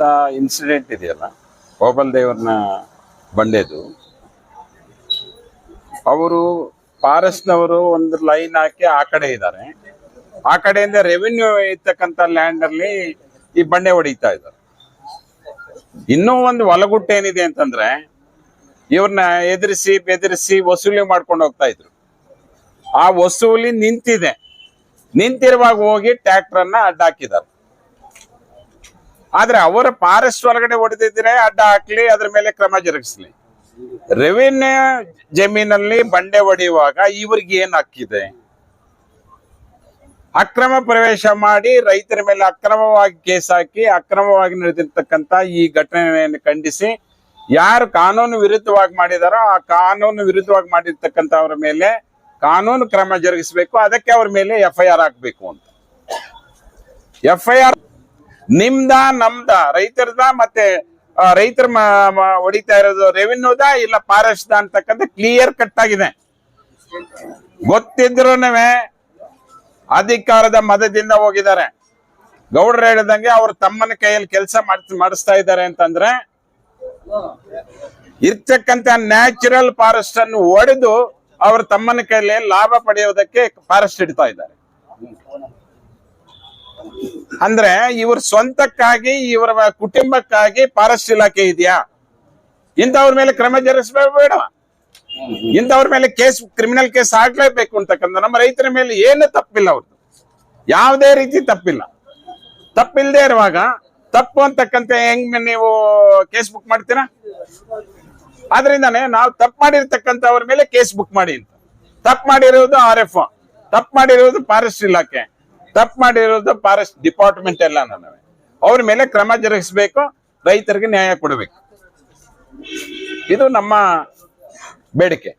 ಆಗಿರ್ತಕ್ಕಂಥ ಇನ್ಸಿಡೆಂಟ್ ಇದೆಯಲ್ಲ, ಗೋಪಾಲ್ ದೇವ್ರನ್ನ ಬಂಡೆದು, ಅವರು ಫಾರೆಸ್ಟ್ನವರು ಒಂದು ಲೈನ್ ಹಾಕಿ ಆ ಕಡೆ ಇದ್ದಾರೆ. ಆ ಕಡೆಯಿಂದ ರೆವಿನ್ಯೂ ಇರ್ತಕ್ಕಂಥ ಲ್ಯಾಂಡ್ ಅಲ್ಲಿ ಈ ಬಂಡೆ ಹೊಡಿತಾ ಇದ್ದಾರೆ. ಇನ್ನೂ ಒಂದು ಒಲಗುಟ್ಟು ಏನಿದೆ ಅಂತಂದ್ರೆ, ಇವ್ರನ್ನ ಎದುರಿಸಿ ಬೆದರಿಸಿ ವಸೂಲಿ ಮಾಡ್ಕೊಂಡು ಹೋಗ್ತಾ ಇದ್ರು. ಆ ವಸೂಲಿ ನಿಂತಿದೆ. ನಿಂತಿರುವಾಗ ಹೋಗಿ ಟ್ರ್ಯಾಕ್ಟರ್ ಅನ್ನ ಅಡ್ಡ ಹಾಕಿದ್ದಾರೆ ಆದ್ರೆ ಅವರ ಫಾರೆಸ್ಟ್ ಒಳಗಡೆ ಹೊಡೆದಿದ್ರೆ ಅಡ್ಡ ಹಾಕ್ಲಿ, ಅದ್ರ ಮೇಲೆ ಕ್ರಮ ಜರುಗಿಸ್ಲಿ. ರೆವಿನ್ಯೂ ಜಮೀನಲ್ಲಿ ಬಂಡೆ ಹೊಡೆಯುವಾಗ ಇವ್ರಿಗೆ ಏನ್ ಹಕ್ಕಿದೆ? ಅಕ್ರಮ ಪ್ರವೇಶ ಮಾಡಿ ರೈತರ ಮೇಲೆ ಅಕ್ರಮವಾಗಿ ಕೇಸ್ ಹಾಕಿ, ಅಕ್ರಮವಾಗಿ ನಡೆದಿರ್ತಕ್ಕಂತ ಈ ಘಟನೆಯನ್ನು ಖಂಡಿಸಿ, ಯಾರು ಕಾನೂನು ವಿರುದ್ಧವಾಗಿ ಮಾಡಿದಾರೋ ಆ ಕಾನೂನು ವಿರುದ್ಧವಾಗಿ ಮಾಡಿರ್ತಕ್ಕಂಥವ್ರ ಮೇಲೆ ಕಾನೂನು ಕ್ರಮ ಜರುಗಿಸಬೇಕು, ಅದಕ್ಕೆ ಅವರ ಮೇಲೆ ಎಫ್ ಐ ಹಾಕ್ಬೇಕು ಅಂತ. ಎಫ್ ನಿಮ್ದ, ನಮ್ದ, ರೈತರದ ಮತ್ತೆ ರೈತರ ಹೊಡಿತಾ ಇರೋದು ರೆವಿನ್ಯೂದ ಇಲ್ಲ ಫಾರೆಸ್ಟ್ ಅಂತಕ್ಕಂಥ ಕ್ಲಿಯರ್ ಕಟ್ ಆಗಿದೆ. ಗೊತ್ತಿದ್ರು ಅಧಿಕಾರದ ಮದದಿಂದ ಹೋಗಿದ್ದಾರೆ. ಗೌಡ್ರು ಹೇಳಿದಂಗೆ ಅವ್ರು ತಮ್ಮನ ಕೈಯಲ್ಲಿ ಕೆಲಸ ಮಾಡಿಸ್ತಾ ಇದ್ದಾರೆ ಅಂತಂದ್ರೆ ಇರ್ತಕ್ಕಂತ ನ್ಯಾಚುರಲ್ ಫಾರೆಸ್ಟ್ ಅನ್ನು ಒಡೆದು ಅವ್ರ ತಮ್ಮನ ಕೈಯಲ್ಲಿ ಲಾಭ ಪಡೆಯೋದಕ್ಕೆ ಫಾರೆಸ್ಟ್ ಇಡ್ತಾ ಇದ್ದಾರೆ. ಅಂದ್ರೆ ಇವ್ರ ಸ್ವಂತಕ್ಕಾಗಿ, ಇವರ ಕುಟುಂಬಕ್ಕಾಗಿ ಫಾರೆಸ್ಟ್ ಇಲಾಖೆ ಇದೆಯಾ? ಇಂಥವ್ರ ಮೇಲೆ ಕ್ರಮ ಜರುಗಿಸಬೇಡ ಬೇಡ. ಇಂಥವ್ರ ಮೇಲೆ ಕೇಸ್ ಕ್ರಿಮಿನಲ್ ಕೇಸ್ ಆಗ್ಲೇಬೇಕು ಅಂತಕ್ಕಂಥ ನಮ್ಮ ರೈತರ ಮೇಲೆ ಏನು ತಪ್ಪಿಲ್ಲ ಅವ್ರದ್ದು ಯಾವುದೇ ರೀತಿ ತಪ್ಪಿಲ್ಲ. ತಪ್ಪಿಲ್ಲದೆ ಇರುವಾಗ ತಪ್ಪು ಅಂತಕ್ಕಂಥ ಹೆಂಗ್ ನೀವು ಕೇಸ್ ಬುಕ್ ಮಾಡ್ತೀರಾ? ಆದ್ರಿಂದಾನೆ ನಾವು ತಪ್ಪು ಮಾಡಿರ್ತಕ್ಕಂಥವ್ರ ಮೇಲೆ ಕೇಸ್ ಬುಕ್ ಮಾಡಿ ಅಂತ. ತಪ್ಪು ಮಾಡಿರೋದು ಆರ್ ಎಫ್ ತಪ್ಪು ಮಾಡಿರೋದು ಫಾರೆಸ್ಟ್ ಇಲಾಖೆ. ತಪ್ಪು ಮಾಡಿರೋದು ಫಾರೆಸ್ಟ್ ಡಿಪಾರ್ಟ್ಮೆಂಟ್ ಎಲ್ಲ ನನವೆ. ಅವ್ರ ಮೇಲೆ ಕ್ರಮ ಜರುಗಿಸಬೇಕು, ರೈತರಿಗೆ ನ್ಯಾಯ ಕೊಡಬೇಕು. ಇದು ನಮ್ಮ ಬೇಡಿಕೆ.